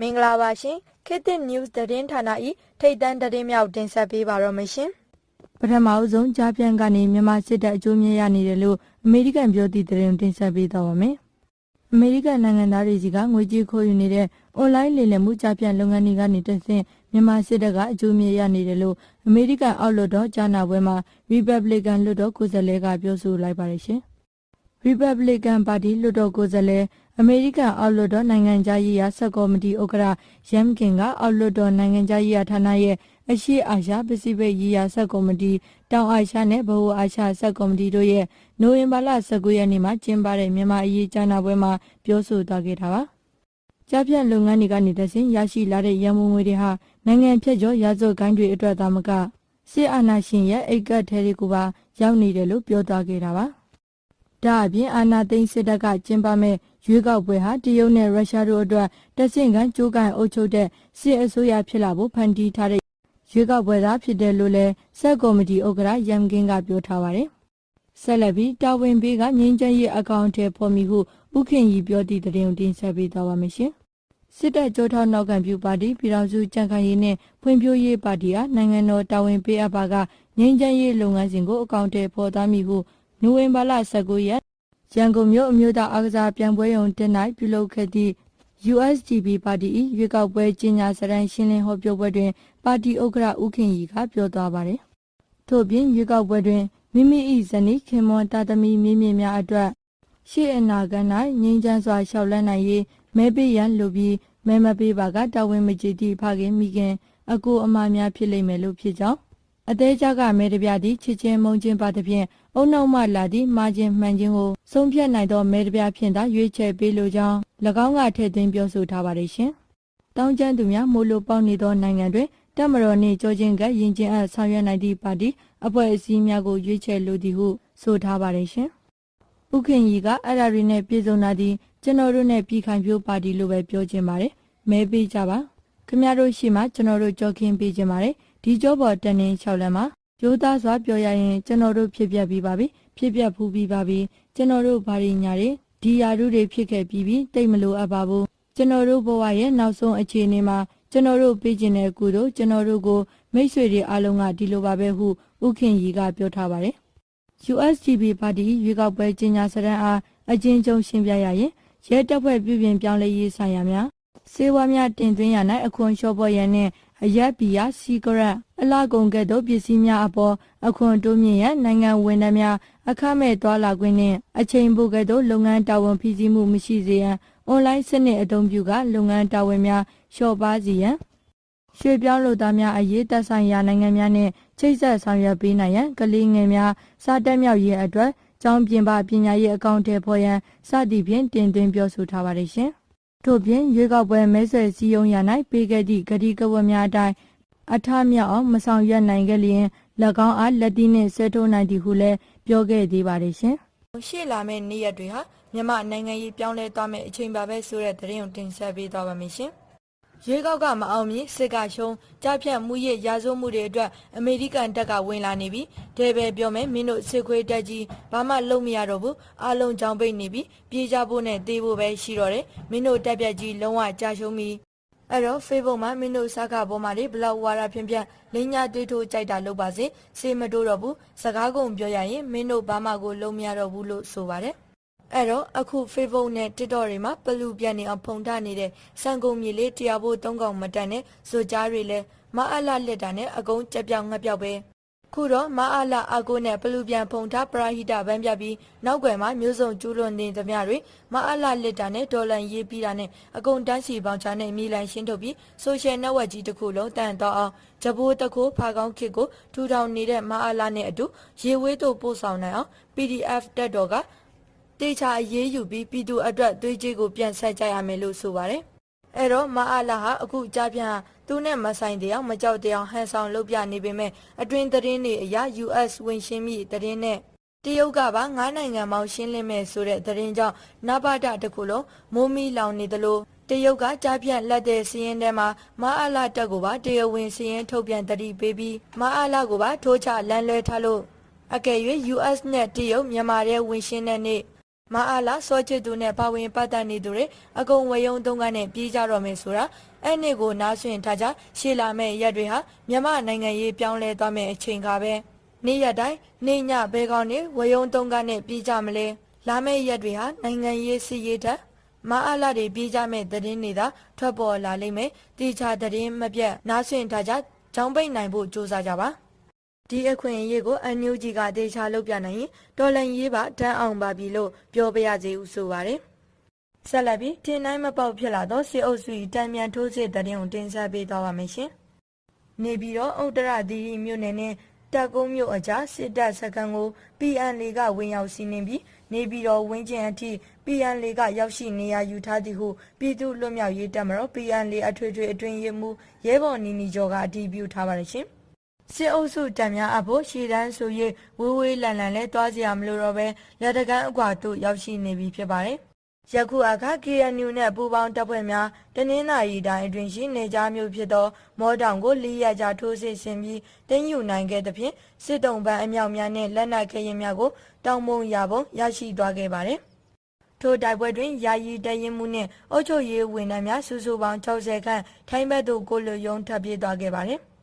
မင်္ဂလာပါရှင်ခေတ်သစ် news သတင်းဌာန၏ထိတ်တန့်သတင်းများကိုတင်ဆက်ပေးပါတော့မရှင်ပထမအဆုံးကြားပြန်ကနေမြန်မာစစ်တပ်အကျိုးမြတ်ရနေတယ်လို့အမေရိကန်ပြောသည့်သတင်းကိုတင်ဆက်ပေးတော့ပါမယ်အမေရိကန်နိုင်ငံသားတွေစီကငွေကြေးခိုးယူနေတဲ့ online လိမ်လည်မှုကြားပြန်လုပ်ငန်းတွေကနေတဆင့်မြန်မာစစ်တပ်ကအကျိုးမြတ်ရနေတယ်လို့အမေရိကန်အောက်လွှတ်တော်ကြားနာပွဲမှာ Republican လွှတ်တော်ကိုယ်စားလှယ်ကပြောဆိုလိုက်ပါတယ်ရှင် Republican Party လွှတ်တော်ကိုယ်စားလှယ်အမေရိကန်အောက်လွှတ်တော်နိုင်ငံသားရေးရာဆက်ကော်မတီဥက္ကဋ္ဌရမ်ကင်ကအောက်လွှတ်တော်နိုင်ငံသားရေးရာဌာနရဲ့အရှိအာရှပစိဖိတ်ရေးရာဆက်ကော်မတီတောင်အာရှနဲ့ဗဟိုအာရှဆက်ကော်မတီတို့ရဲ့နိုဝင်ဘာလ19ရက်နေ့မှာကျင်းပတဲ့မြန်မာအရေးကြားနာပွဲမှာပြောဆိုသွားခဲ့တာပါ။ကြားဖြတ်လုပ်ငန်းတွေကနေတဆင့်ရရှိလာတဲ့ရန်ပုံငွေတွေဟာနိုင်ငံဖြတ်ကျော်ရာဇဝတ်ကိုင်းတွေအတွက်သာမကစစ်အာဏာရှင်ရဲ့အိတ်ကတ်ထဲတွေကိုပါရောက်နေတယ်လို့ပြောသွားခဲ့တာပါ။ ဒါအပြင်အာနာသိန်းစစ်တပ်ကကျင်းပမဲ့ရွေးကောက်ပွဲဟာတရုတ်နဲ့ရုရှားတို့အတွက်တဆင့်ကန်ကြိုးကန်အုပ်ချုပ်တဲ့စစ်အစိုးရဖြစ်လာဖို့ဖန်တီးထားတဲ့ရွေးကောက်ပွဲသားဖြစ်တယ်လို့လည်းဆက်ကော်မတီဥက္ကဋ္ဌရမ်ကင်းကပြောထားပါတယ်။ဆက်လက်ပြီးတာဝန်ပေးကငင်းချမ်းရေးအကောင့်ထဲပေါ်မီဟုဥခင်ကြီးပြောသည့်တဲ့ရင်တင်ဆက်ပေးသွားပါမယ်ရှင်။စစ်တပ်ကြောထောက်နောက်ကံပြုပါတီပြည်တော်စုကြံ့ခိုင်ရေးနဲ့ဖွံ့ဖြိုးရေးပါတီအားနိုင်ငံတော်တာဝန်ပေးအပ်ပါကငင်းချမ်းရေးလုပ်ငန်းစဉ်ကိုအကောင့်ထဲပေါ်သားမည်ဟု နိုဝင်ဘာလ19ရက်ရန်ကုန်မြို့အမျိုးသားအားကစားပြိုင်ပွဲရုံတင်၌ပြုလုပ်ခဲ့သည့် USGB ပါတီ၏ရွေးကောက်ပွဲကြီးညာစရန်ရှင်းလင်းဟောပြောပွဲတွင် ပါတီဥက္ကဋ္ဌဦးခင်ရီကပြောသွားပါတယ်။ထို့ပြင်ရွေးကောက်ပွဲတွင်မိမိ၏ဇနီးခင်မွန်တာသမီမြင့်မြင့်များအတွက်ရှေ့အနာဂတ်၌ငြိမ်းချမ်းစွာရှောက်လန်းနိုင်ရေးမဲပေးရန်လိုပြီးမဲမပေးပါကတာဝန်မကျေသည့်ဖခင်မိခင်အကိုအမများဖြစ်လိမ့်မယ်လို့ဖြစ်ကြောင်း အသေးချကမဲတပြသည်ချစ်ချင်းမုန်းချင်းပါသဖြင့်အုံနောက်မှလာသည့်မာခြင်းမှန်ခြင်းကိုဆုံးဖြတ်နိုင်သောမဲတပြဖြင့်သာရွေးချယ်ပေးလိုကြောင်း၎င်းကထည့်သွင်းပြောဆိုထားပါတယ်ရှင်။တောင်းကျမ်းသူများမိုးလိုပေါက်နေသောနိုင်ငံတွင်တက်မတော်နှင့်ကြောချင်းကရင်ကျင်အပ်ဆောင်ရွက်နိုင်သည့်ပါတီအဖွဲ့အစည်းများကိုရွေးချယ်လိုသည်ဟုဆိုထားပါတယ်ရှင်။ဥခင်ကြီးကအဲ့ဒါတွေနဲ့ပြည်စုံလာသည်ကျွန်တော်တို့နဲ့ပြည်ခိုင်ဖြိုးပါတီလို့ပဲပြောချင်ပါတယ်။မဲပေးကြပါ။ခင်ဗျားတို့ရှိမှကျွန်တော်တို့ကြောခင်းပေးကြပါတယ်။ ဒီကြောပေါ်တန်နေ6လမ်းမှာရိုးသားစွာပြောရရင်ကျွန်တော်တို့ဖြစ်ပြပြီးပါပြီဖြစ်ပြဖူးပြီးပါပြီကျွန်တော်တို့ဘာတွေညာတွေဒီယာရုတွေဖြစ်ခဲ့ပြီးပြီတိတ်မလို့အပ်ပါဘူးကျွန်တော်တို့ဘဝရဲ့နောက်ဆုံးအခြေအနေမှာကျွန်တော်တို့ပေးခြင်းတဲ့ကုသိုလ်ကျွန်တော်တို့ကိုမိတ်ဆွေတွေအားလုံးကဒီလိုပါပဲဟုဥခင်ကြီးကပြောထားပါတယ် USGB ပါတီရွေးကောက်ပွဲကြီးညာစရန်အားအကျဉ်းချုပ်ရှင်းပြရရင်ရဲတပ်ဖွဲ့ပြုပြင်ပြောင်းလဲရေးဆိုင်ရာများ စေဝါများတင်သွင်းရ၌အခွန်လျှော့ပေါ်ရန်နှင့်အရက်ဘီယာစီဂရက်အလားကုန်ကဲ့သို့ပစ္စည်းများအပေါ်အခွန်တိုးမြင့်ရန်နိုင်ငံဝန်ထမ်းများအခမဲ့သွာလာခွင့်နှင့်အချိန်ပိုကဲ့သို့လုပ်ငန်းတာဝန်ဖိစီးမှုမရှိစေရန်အွန်လိုင်းစနစ်အသုံးပြုကလုပ်ငန်းတာဝန်များလျှော့ပါစေရန်ရွှေပြောင်းလုပ်သားများအရေးသက်ဆိုင်ရာနိုင်ငံများနှင့်ချိတ်ဆက်ဆောင်ရွက်ပေးနိုင်ရန်ကလေးငယ်များစားတက်မြောက်ရေးအတွက်ကျောင်းပြင်ပပညာရေးအကောင့်ထဲပေါ်ရန်စသည်ဖြင့်တင်သွင်းပြောဆိုထားပါတယ်ရှင်။ ထို့ပြင်ရွေးကောက်ပွဲမဲဆွယ်စည်းရုံးရ၌ပေးခဲ့သည့်ဂတိကဝတ်များအတိုင်းအထမြောက်အောင်မဆောင်ရွက်နိုင်ခဲ့လျင်၎င်းအားလက်သီးနှင့်ဆွဲထိုးနိုင်သည်ဟုလည်းပြောခဲ့သေးပါတယ်ရှင်။ရှေ့လာမယ့်နေ့ရက်တွေဟာမြန်မာနိုင်ငံရေးပြောင်းလဲသွားမယ့်အချိန်ပါပဲဆိုတဲ့သတင်းကိုတင်ဆက်ပေးသွားပါမယ်ရှင်။ ရွေးကောက်ကမအောင်မြင်စစ်ကရှုံးကြားဖြတ်မှုရဲ့ရာဇဝမှုတွေအတွက်အမေရိကန်တပ်ကဝင်လာနေပြီတဲပဲပြောမယ်မင်းတို့စစ်ခွေးတက်ကြီးဘာမှလုပ်မရတော့ဘူးအလုံးကြောင်ပိတ်နေပြီပြေးကြဖို့နဲ့တေးဖို့ပဲရှိတော့တယ်မင်းတို့တက်ပြက်ကြီးလုံးဝကြာရှုံးပြီအဲ့တော့ Facebook မှာမင်းတို့စကားပေါ်မှာလေဘလောက်ဝါရဖြန့်ဖြန့်လိညာတွေးထိုးကြိုက်တာလုပ်ပါစေစေမတိုးတော့ဘူးစကားကုန်ပြောရရင်မင်းတို့ဘာမှကိုလုံးမရတော့ဘူးလို့ဆိုပါတယ် အဲ့တော့အခု Facebook နဲ့ TikTok တွေမှာပလူပြန်နေအောင်ဖုန်ထနေတဲ့စံကုန်မြေလေးတရားဖို့သုံးကောင်မတန်နဲ့ဇိုကြားတွေလဲမအလလက်တာနဲ့အကုန်ကြက်ပြောင်ငှက်ပြောက်ပဲခုတော့မအလအကိုနဲ့ပလူပြန်ဖုန်ထပရာဟိတဗန်းပြပြီးနောက်ွယ်မှာမျိုးစုံကျူးလွန်နေသမျှတွေမအလလက်တာနဲ့ဒေါ်လာရေးပြီးတာနဲ့အကုန်တန်းစီပေါင်ချာနဲ့မြေလိုင်ရှင်းထုတ်ပြီးဆိုရှယ်နက်ဝက်ကြီးတစ်ခုလုံးတန်တော့အောင်ဂျပိုးတခိုးဖာကောင်းခစ်ကိုထူထောင်နေတဲ့မအလနဲ့အတူရေဝေးတို့ပို့ဆောင်နိုင်အောင် PDF တက်တော်က တေချာအရေးယူပြီးပြည်သူအတွက်သွေးကြေးကိုပြန်ဆက်ကြရမယ်လို့ဆိုပါတယ်။အဲ့တော့မအားလာဟာအခုကြားပြန်ဟာသူနဲ့မဆိုင်တဲ့အောင်မကြောက်တဲ့အောင်ဟန်ဆောင်လုပ်ပြနေပေမဲ့အတွင်းသတင်းတွေအရ US ဝင်ရှင်းမိသတင်းနဲ့တရုတ်ကပါငါးနိုင်ငံပေါင်းရှင်းလင်းမဲ့ဆိုတဲ့သတင်းကြောင့်နဘာဒတခုလုံးမိုးမီလောင်နေသလိုတရုတ်ကကြားပြန့်လက်တဲ့စီးရင်ထဲမှာမအားလာတက်ကိုပါတရုတ်ဝင်စီးရင်ထုတ်ပြန်တတိပေးပြီးမအားလာကိုပါထိုးချလမ်းလွဲထားလို့အကယ်၍ US နဲ့တရုတ်မြန်မာရဲ့ဝင်ရှင်းတဲ့နေ့ မအားလာစောချစ်သူနဲ့ပါဝင်ပတ်သက်နေသူတွေအကုန်ဝယုံသုံးကနဲ့ပြေးကြတော့မယ်ဆိုတာအဲ့နေ့ကိုနားဆွင့်ထားကြရှေ့လာမဲ့ရက်တွေဟာမြန်မာနိုင်ငံရေးပြောင်းလဲသွားမယ့်အချိန်ကပဲနေ့ရက်တိုင်းနေ့ညဘဲကောင်းနေဝယုံသုံးကနဲ့ပြေးကြမလဲလာမယ့်ရက်တွေဟာနိုင်ငံရေးစီရေးထက်မအားလာတွေပြေးကြမဲ့သတင်းတွေသာထွက်ပေါ်လာလိမ့်မယ်တိကျသတင်းမပြတ်နားဆွင့်ထားကြကြောင်းပိတ်နိုင်ဖို့ကြိုးစားကြပါ ဒီအခွင့်အရေးကိုအန်ယူဂျီကတေချာလုပ်ပြနိုင်ရင်တော်လန်ရေးပါတန်းအောင်ပါပြီလို့ပြောပြရစီဦးဆိုပါတယ်။ဆက်လက်ပြီးတင်နိုင်မပေါက်ဖြစ်လာသောစစ်အုပ်စု၏တံမြန်ထိုးစစ်တရင်ကိုတင်ဆက်ပေးသွားပါမယ်ရှင်။နေပြီးတော့ဥတ္တရသီရိမြို့နယ်နဲ့တက်ကုန်းမြို့အကြားစစ်တပ်စခန်းကို PN ကဝင်ရောက်စီးနင်းပြီးနေပြီးတော့ဝင်းကျင်အထိ PN ကရောက်ရှိနေရယူထားသည်ဟုပြည်သူ့လွတ်မြောက်ရေးတပ်မတော် PN အထွေထွေအတွင်းရေးမှူးရဲဘော်နီနီကျော်ကအတည်ပြုထားပါတယ်ရှင်။ စစ်အုပ်စုတံများအဖို့ရှည်တန်းဆို၍ဝေးဝေးလန်လန်လဲတွားစရာမလိုတော့ပဲလက်တကန်းအကွာသို့ရောက်ရှိနေပြီဖြစ်ပါတယ်။ယခုအခါ KNU နဲ့ပူးပေါင်းတပ်ဖွဲ့များတနင်္သာရီတိုင်းအတွင်းရှိနေကြားမျိုးဖြစ်သော မောတောင်ကိုလီရကြထိုးစစ်ဆင်ပြီးတင်းယူနိုင်ခဲ့သဖြင့်စစ်တုံးပန်းအမြောက်များနဲ့လက်နက်ခဲယမ်းများကိုတောင်မုံရပုံရရှိသွားခဲ့ပါတယ်။ထိုတိုက်ပွဲတွင်ယာယီတရင်မှုနှင့်အုပ်ချုပ်ရေးဝန်ထမ်းများစုစုပေါင်း60ခန့်ထိုင်းဘက်သို့ကိုလူယုံထပ်ပြေးသွားခဲ့ပါတယ်။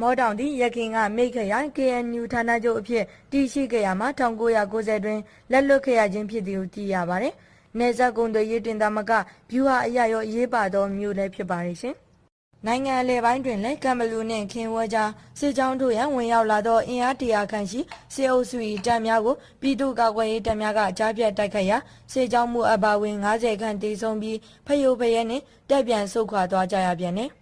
မောတောင်သည်ရခင်ကမိတ်ခရိုင် KNU ဌာနချုပ်အဖြစ်တည်ရှိခဲ့ရမှာ1990တွင်လက်လွတ်ခဲ့ရခြင်းဖြစ်သည်ဟုသိရပါတယ်။နေဇက်ကုံတွေရေးတင်သားမကဗျူဟာအရရောရေးပါသောမျိုးလည်းဖြစ်ပါတယ်ရှင်။နိုင်ငံအလဲပိုင်းတွင်လည်းကမ်ဘလူနှင့်ခင်ဝဲကြားစစ်ကြောင်းတို့ရန်ဝင်ရောက်လာသောအင်အားတရာခန့်ရှိစစ်အုပ်စု၏တပ်များကိုပြည်သူ့ကာကွယ်ရေးတပ်များကကြားပြတ်တိုက်ခိုက်ရာစစ်ကြောင်းမှုအပါဝင်90ခန့်တေဆုံးပြီးဖယိုဖယဲနှင့်တပ်ပြန်ဆုတ်ခွာသွားကြရပြန်တယ်။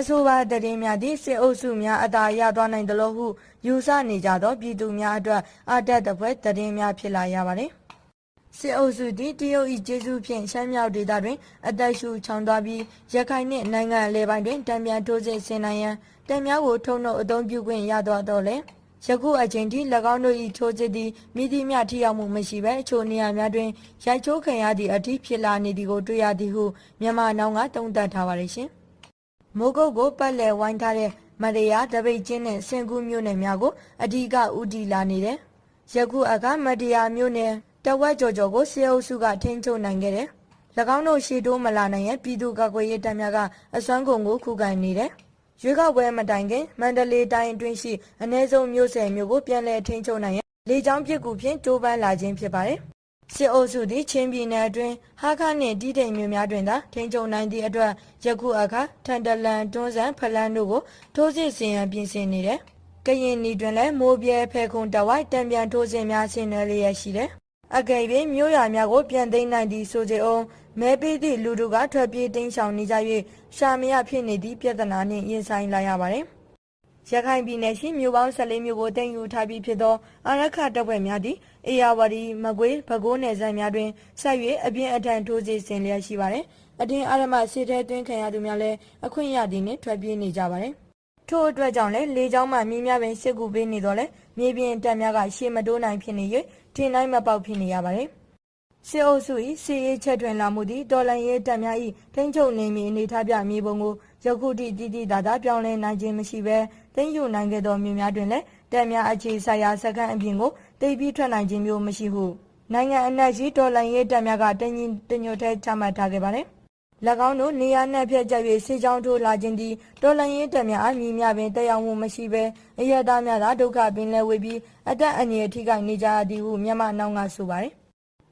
အဆိုပါတည်င်းများသည့်စစ်အုပ်စုများအသာရသွားနိုင်သလိုဟုယူဆနေကြသောပြည်သူများအတွက်အတက်တပွဲတည်င်းများဖြစ်လာရပါတယ်။စစ်အုပ်စုသည်တရုတ်၏ကျေးဇူးဖြင့်ရှမ်းမြောက်ဒေသတွင်အသက်ရှူချောင်သွားပြီးရခိုင်နှင့်နိုင်ငံအလဲပိုင်းတွင်တံပြန်ထိုးစစ်ဆင်နိုင်ရန်တပ်များကိုထုံနှုတ်အုံပြုခွင့်ရသွားတော့လေယခုအချိန်ထိ၎င်းတို့၏ထိုးစစ်သည်မိသည့်မျှထိရောက်မှုမရှိဘဲအချို့နေရာများတွင်ရိုက်ချိုးခံရသည့်အထိဖြစ်လာနေသည်ကိုတွေ့ရသည်ဟုမြန်မာနောင်ကတုံ့တက်ထားပါလိမ့်ရှင်။ မိုးကုတ်ကိုပတ်လည်ဝိုင်းထားတဲ့မရယာတပိတ်ချင်းနဲ့စင်ကူးမြို့နယ်များကိုအဓိကဥတီလာနေတယ်။ယခုအခါမတရားမြို့နယ်တဝက်ကျော်ကျော်ကိုစေအုပ်စုကထိန်းချုပ်နိုင်ခဲ့တယ်။၎င်းတို့ရှေ့တိုးမလာနိုင်ရဲ့ပြည်သူ့ကာကွယ်ရေးတပ်များကအစွမ်းကုန်ကိုခုခံနေတယ်။ရွေးကောက်ပွဲမတိုင်ခင်မန္တလေးတိုင်းအတွင်းရှိအ ਨੇ ဆုံးမြို့ဆယ်မြို့ကိုပြန်လည်ထိန်းချုပ်နိုင်ရန်လေကြောင်းပစ်ကူဖြင့်ကြိုးပမ်းလာခြင်းဖြစ်ပါတယ်။ စစ်အုပ်စုသည်ချင်းပြည်နယ်အတွင်းဟာခနှင့်တီးတိမ်မြို့များတွင်သာထိန်းချုပ်နိုင်သည့်အတွက်ယခုအခါထန်တလန်တွန်းဆန်ဖလန်းတို့ကိုထိုးစစ်ဆင်ရန်ပြင်ဆင်နေတယ်။ကရင်နီတွင်လည်းမိုးပြဲဖဲခုံတဝိုက်တံပြန်ထိုးစစ်များဆင်နွှဲလျက်ရှိတယ်။အကယ်၍မြို့ရွာများကိုပြန်သိမ်းနိုင်သည့်ဆိုကြအောင်မဲပေးသည့်လူတို့ကထွက်ပြေးတိမ်းရှောင်နေကြ၍ရှာမရဖြစ်နေသည့်ပြဿနာနှင့်ရင်ဆိုင်လာရပါတယ်။ ရခိုင်ပြည်နယ်ရှိမြို့ပေါင်း14မြို့ကိုတင်ယူထားပြီးဖြစ်သောအာရခတပ်ဖွဲ့များသည်အေယာဝတီမကွေးပဲခူးနယ်စပ်များတွင်ဆက်၍အပြင်းအထန်ထိုးစစ်ဆင်လျက်ရှိပါတယ်။အတင်းအာရမစစ်ထဲသွင်းခံရသူများလည်းအခွင့်ရသည်နှင့်ထွက်ပြေးနေကြပါတယ်။ထို့အတွက်ကြောင့်လည်းလေကြောင်းမှမြင်းများပင်စစ်ကူပေးနေတော့လဲမြေပြင်တပ်များကရှေ့မတိုးနိုင်ဖြစ်နေ၍တင်တိုင်းမပေါက်ဖြစ်နေရပါတယ်။စစ်အုပ်စု၏စီရေးချက်တွင်လာမှုသည့်တော်လန်ရေးတပ်များ၏ထိန်းချုပ်နေမည်အနေထားပြမြေပုံကို ယခုထိတည်တည်သာသာပြောင်းလဲနိုင်ခြင်းမရှိဘဲသိမ်းယူနိုင်ခဲ့သောမြို့များတွင်လည်းတပ်များအခြေဆိုင်ရာစခန်းအပြင်ကိုတိတ်ပြီးထွက်နိုင်ခြင်းမျိုးမရှိဟုနိုင်ငံအနှံ့ရှိတော်လန်ရေးတပ်များကတညီတညွတ်ထဲချမှတ်ထားခဲ့ပါတယ်။၎င်းတို့နေရာနှံ့ဖြတ်ကျ၍စစ်ကြောင်းထိုးလာခြင်းသည်တော်လန်ရေးတပ်များအမည်များပင်တက်ရောက်မှုမရှိဘဲအရသားများသာဒုက္ခပင်လယ်ဝေပြီးအသက်အန္တရာယ်ထိခိုက်နေကြရသည်ဟုမြန်မာနောင်ကဆိုပါတယ်။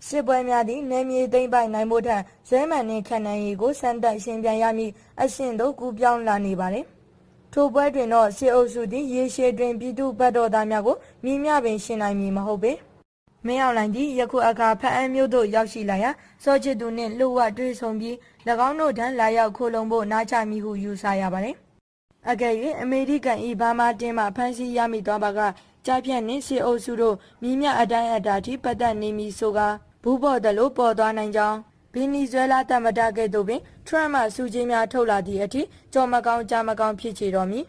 စစ်ပွဲများသည့်နေမြေသိမ့်ပိုက်နိုင်မှုထက်ဇဲမှန်နှင့်ခံနိုင်ရည်ကိုစမ်းသပ်ရှင်ပြန်ရမည်အဆင့်သို့ကူပြောင်းလာနေပါတယ်။ထိုပွဲတွင်တော့စစ်အုပ်စုသည်ရေရှည်တွင်ပြည်သူဗတ်တော်သားများကိုမြင်းမြပင်ရှင်နိုင်မည်မဟုတ်ပေ။မင်းအောင်လိုင်သည်ယခုအခါဖအံမျိုးသို့ရောက်ရှိလာရာစောချစ်သူနှင့်လှုပ်ဝတွေ့ဆုံပြီး၎င်းတို့ထံလာရောက်ခိုလုံဖို့နားချမိဟုယူဆရပါတယ်။အကယ်၍အမေရိကန်ဤဘာမာတင်မှဖမ်းဆီးရမိသွားပါကကြားပြန့်နှင့်စစ်အုပ်စုတို့မြင်းမြအတိုင်းအတာထိပတ်သက်နေမည်ဆိုကာ ဘူးပေါ်သလိုပေါ်သွားနိုင်ကြောင်းဗီနီဇွဲလားတမတကဲ့သို့ပင်ထရန့်မှစူကြီးများထုတ်လာသည့်အထိကြော်မကောင်းကြားမကောင်းဖြစ်ချေတော်မူ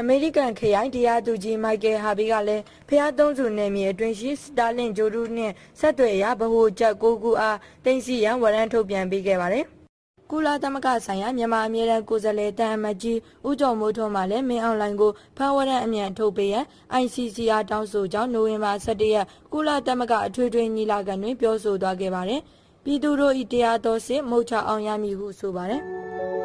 အမေရိကန်ခရိုင်တရားသူကြီးမိုက်ကယ်ဟာဘီကလည်းဖျားသုံးစုနယ်မြေအတွင်းရှိစတာလင်ဂျိုဒူးနှင့်ဆက်သွယ်ရာဗဟိုချက်ကိုကူအားတင်စီရန်ဝရမ်းထုတ်ပြန်ပေးခဲ့ပါတယ်။ ကုလသမဂ္ဂဆိုင်ရာမြန်မာအမြဲတမ်းကိုယ်စားလှယ်တန်အမတ်ကြီးဦးကျော်မိုးထွန်းမှလည်းမင်းအွန်လိုင်းကိုဖမ်းဝရမ်းအမြန်ထုတ်ပေးရန် ICCR တောင်းဆိုကြောင်းနိုဝင်ဘာ17ရက်ကုလသမဂ္ဂအထွေထွေညီလာခံတွင်ပြောဆိုသွားခဲ့ပါတယ်။ပြည်သူတို့၏တရားတော်စစ်မုတ်ချအောင်ရမည်ဟုဆိုပါတယ်။